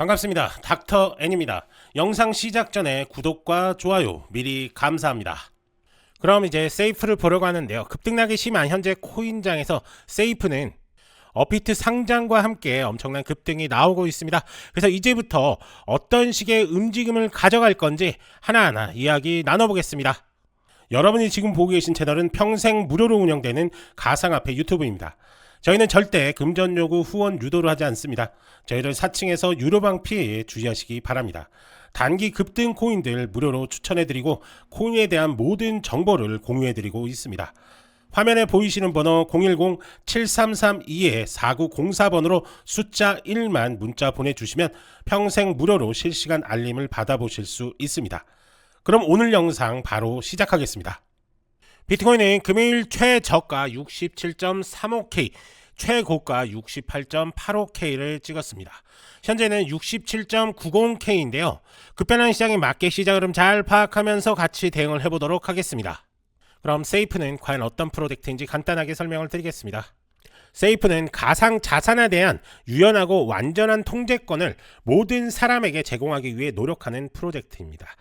반갑습니다. 닥터 N입니다. 영상 시작 전에 구독과 좋아요 미리 감사합니다. 그럼 이제 세이프를 보려고 하는데요. 급등락이 심한 현재 코인장에서 세이프는 어피트 상장과 함께 엄청난 급등이 나오고 있습니다. 그래서 이제부터 어떤 식의 움직임을 가져갈 건지 하나하나 이야기 나눠보겠습니다. 여러분이 지금 보고 계신 채널은 평생 무료로 운영되는 가상화폐 유튜브입니다. 저희는 절대 금전 요구 후원 유도를 하지 않습니다. 저희를 사칭해서 유료방 피해에 주의하시기 바랍니다. 단기 급등 코인들 무료로 추천해드리고 코인에 대한 모든 정보를 공유해드리고 있습니다. 화면에 보이시는 번호 010-7332-4904번으로 숫자 1만 문자 보내주시면 평생 무료로 실시간 알림을 받아보실 수 있습니다. 그럼 오늘 영상 바로 시작하겠습니다. 비트코인은 금요일 최저가 67.35K, 최고가 68.85K를 찍었습니다. 현재는 67.90K인데요. 급변한 시장의 마켓 시장 흐름 잘 파악하면서 같이 대응을 해보도록 하겠습니다. 그럼 세이프는 과연 어떤 프로젝트인지 간단하게 설명을 드리겠습니다. 세이프는 가상 자산에 대한 유연하고 완전한 통제권을 모든 사람에게 제공하기 위해 노력하는 프로젝트입니다.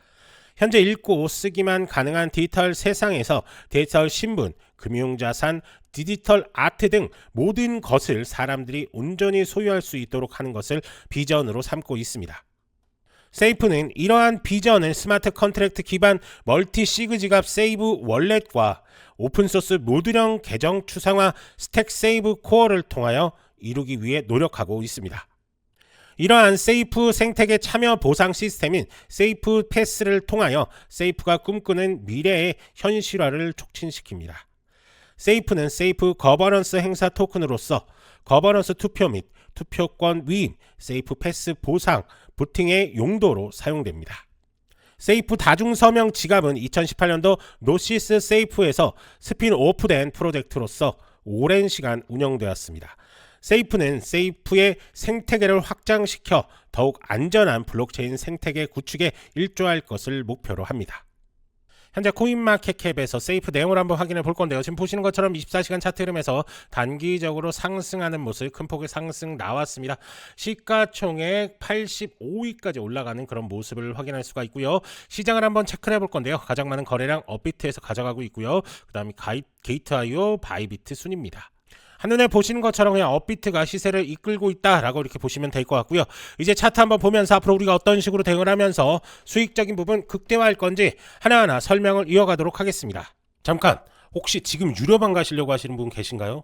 현재 읽고 쓰기만 가능한 디지털 세상에서 디지털 신분, 금융자산, 디지털 아트 등 모든 것을 사람들이 온전히 소유할 수 있도록 하는 것을 비전으로 삼고 있습니다. 세이프는 이러한 비전을 스마트 컨트랙트 기반 멀티 시그 지갑 세이브 월렛과 오픈소스 모듈형 계정 추상화 스택 세이브 코어를 통하여 이루기 위해 노력하고 있습니다. 이러한 세이프 생태계 참여 보상 시스템인 세이프 패스를 통하여 세이프가 꿈꾸는 미래의 현실화를 촉진시킵니다. 세이프는 세이프 거버넌스 행사 토큰으로서 거버넌스 투표 및 투표권 위임, 세이프 패스 보상, 부팅의 용도로 사용됩니다. 세이프 다중서명 지갑은 2018년도 노시스 세이프에서 스핀 오프된 프로젝트로서 오랜 시간 운영되었습니다. 세이프는 세이프의 생태계를 확장시켜 더욱 안전한 블록체인 생태계 구축에 일조할 것을 목표로 합니다. 현재 코인마켓캡에서 세이프 내용을 한번 확인해 볼 건데요. 지금 보시는 것처럼 24시간 차트 흐름에서 단기적으로 상승하는 모습 큰 폭의 상승 나왔습니다. 시가총액 85위까지 올라가는 그런 모습을 확인할 수가 있고요. 시장을 한번 체크를 해볼 건데요. 가장 많은 거래량 업비트에서 가져가고 있고요. 그 다음에 게이트 아이오 바이비트 순입니다. 한눈에 보시는 것처럼 그냥 업비트가 시세를 이끌고 있다라고 이렇게 보시면 될 것 같고요. 이제 차트 한번 보면서 앞으로 우리가 어떤 식으로 대응을 하면서 수익적인 부분 극대화할 건지 하나하나 설명을 이어가도록 하겠습니다. 잠깐 혹시 지금 유료방 가시려고 하시는 분 계신가요?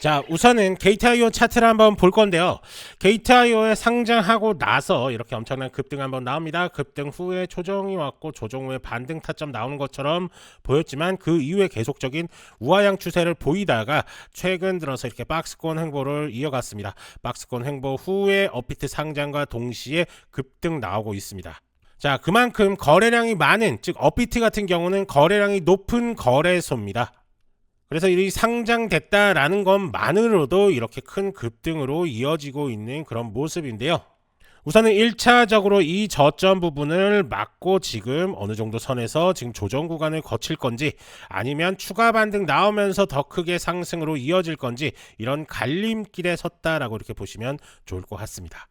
자, 우선은 게이트아이오 차트를 한번 볼 건데요. 게이트아이오에 상장하고 나서 이렇게 엄청난 급등 한번 나옵니다. 급등 후에 조정이 왔고 조정 후에 반등 타점 나오는 것처럼 보였지만 그 이후에 계속적인 우하향 추세를 보이다가 최근 들어서 이렇게 박스권 횡보를 이어갔습니다. 박스권 횡보 후에 업비트 상장과 동시에 급등 나오고 있습니다. 자, 그만큼 거래량이 많은, 즉, 업비트 같은 경우는 거래량이 높은 거래소입니다. 그래서 이 상장됐다라는 것만으로도 이렇게 큰 급등으로 이어지고 있는 그런 모습인데요. 우선은 1차적으로 이 저점 부분을 막고 지금 어느 정도 선에서 지금 조정 구간을 거칠 건지 아니면 추가 반등 나오면서 더 크게 상승으로 이어질 건지 이런 갈림길에 섰다라고 이렇게 보시면 좋을 것 같습니다.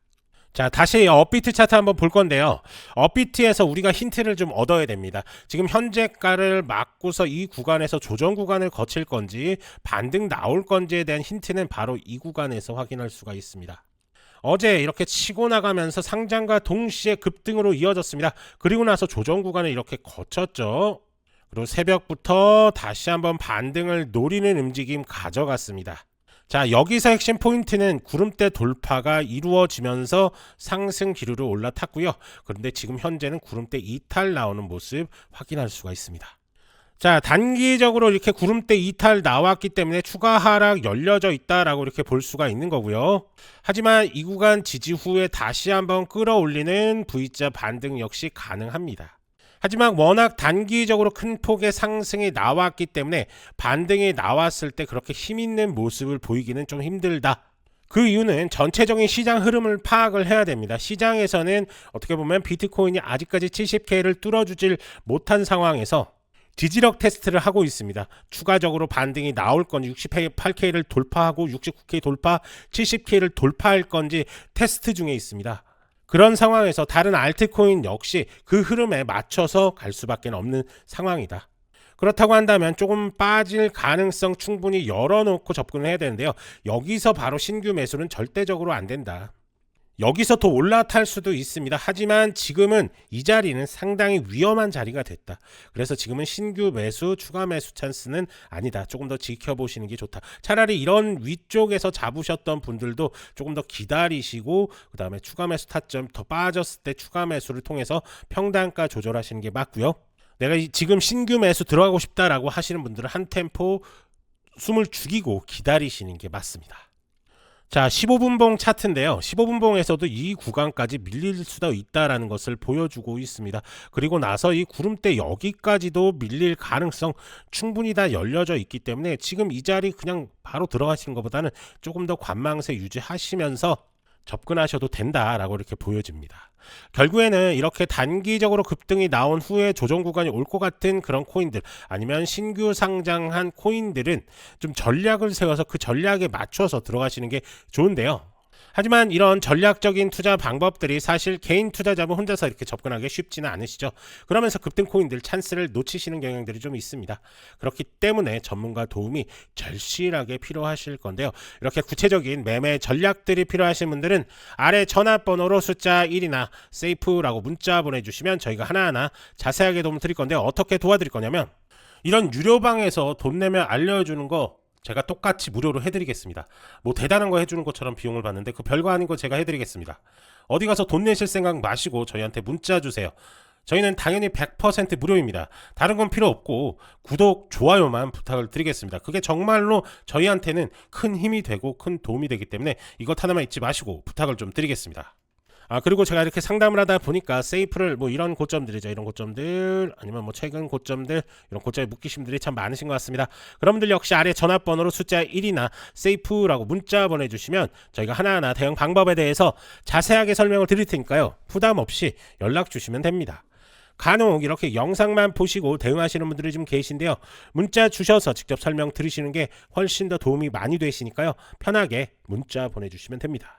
자, 다시 업비트 차트 한번 볼 건데요. 업비트에서 우리가 힌트를 좀 얻어야 됩니다. 지금 현재가를 막고서 이 구간에서 조정 구간을 거칠 건지 반등 나올 건지에 대한 힌트는 바로 이 구간에서 확인할 수가 있습니다. 어제 이렇게 치고 나가면서 상장과 동시에 급등으로 이어졌습니다. 그리고 나서 조정 구간을 이렇게 거쳤죠. 그리고 새벽부터 다시 한번 반등을 노리는 움직임 가져갔습니다. 자, 여기서 핵심 포인트는 구름대 돌파가 이루어지면서 상승 기류로 올라탔고요. 그런데 지금 현재는 구름대 이탈 나오는 모습 확인할 수가 있습니다. 자, 단기적으로 이렇게 구름대 이탈 나왔기 때문에 추가 하락 열려져 있다라고 이렇게 볼 수가 있는 거고요. 하지만 이 구간 지지 후에 다시 한번 끌어올리는 V자 반등 역시 가능합니다. 하지만 워낙 단기적으로 큰 폭의 상승이 나왔기 때문에 반등이 나왔을 때 그렇게 힘 있는 모습을 보이기는 좀 힘들다. 그 이유는 전체적인 시장 흐름을 파악을 해야 됩니다. 시장에서는 어떻게 보면 비트코인이 아직까지 70K를 뚫어주질 못한 상황에서 지지력 테스트를 하고 있습니다. 추가적으로 반등이 나올 건지 68K를 돌파하고 69K 돌파, 70K를 돌파할 건지 테스트 중에 있습니다. 그런 상황에서 다른 알트코인 역시 그 흐름에 맞춰서 갈 수밖에 없는 상황이다. 그렇다고 한다면 조금 빠질 가능성 충분히 열어놓고 접근을 해야 되는데요. 여기서 바로 신규 매수는 절대적으로 안 된다. 여기서 더 올라탈 수도 있습니다. 하지만 지금은 이 자리는 상당히 위험한 자리가 됐다. 그래서 지금은 신규 매수, 추가 매수 찬스는 아니다. 조금 더 지켜보시는 게 좋다. 차라리 이런 위쪽에서 잡으셨던 분들도 조금 더 기다리시고 그 다음에 추가 매수 타점 더 빠졌을 때 추가 매수를 통해서 평단가 조절하시는 게 맞고요. 내가 이- 지금 신규 매수 들어가고 싶다라고 하시는 분들은 한 템포 숨을 죽이고 기다리시는 게 맞습니다. 자, 15분봉 차트인데요. 15분봉에서도 이 구간까지 밀릴 수도 있다라는 것을 보여주고 있습니다. 그리고 나서 이 구름대 여기까지도 밀릴 가능성 충분히 다 열려져 있기 때문에 지금 이 자리 그냥 바로 들어가시는 것보다는 조금 더 관망세 유지하시면서 접근하셔도 된다라고 이렇게 보여집니다. 결국에는 이렇게 단기적으로 급등이 나온 후에 조정 구간이 올 것 같은 그런 코인들 아니면 신규 상장한 코인들은 좀 전략을 세워서 그 전략에 맞춰서 들어가시는 게 좋은데요. 하지만 이런 전략적인 투자 방법들이 사실 개인 투자자분 혼자서 이렇게 접근하기 쉽지는 않으시죠. 그러면서 급등 코인들 찬스를 놓치시는 경향들이 좀 있습니다. 그렇기 때문에 전문가 도움이 절실하게 필요하실 건데요. 이렇게 구체적인 매매 전략들이 필요하신 분들은 아래 전화번호로 숫자 1이나 세이프라고 문자 보내주시면 저희가 하나하나 자세하게 도움 드릴 건데요. 어떻게 도와드릴 거냐면 이런 유료방에서 돈 내면 알려주는 거 제가 똑같이 무료로 해드리겠습니다. 뭐 대단한 거 해주는 것처럼 비용을 받는데 그 별거 아닌 거 제가 해드리겠습니다. 어디 가서 돈 내실 생각 마시고 저희한테 문자 주세요. 저희는 당연히 100% 무료입니다. 다른 건 필요 없고 구독, 좋아요만 부탁을 드리겠습니다. 그게 정말로 저희한테는 큰 힘이 되고 큰 도움이 되기 때문에 이것 하나만 잊지 마시고 부탁을 좀 드리겠습니다. 아 그리고 제가 이렇게 상담을 하다 보니까 세이프를 뭐 이런 고점들이죠. 이런 고점들 아니면 뭐 최근 고점들 이런 고점에 묶이신 분들이 참 많으신 것 같습니다. 그런 분들 역시 아래 전화번호로 숫자 1이나 세이프라고 문자 보내주시면 저희가 하나하나 대응 방법에 대해서 자세하게 설명을 드릴 테니까요. 부담 없이 연락 주시면 됩니다. 간혹 이렇게 영상만 보시고 대응하시는 분들이 좀 계신데요. 문자 주셔서 직접 설명 들으시는 게 훨씬 더 도움이 많이 되시니까요. 편하게 문자 보내주시면 됩니다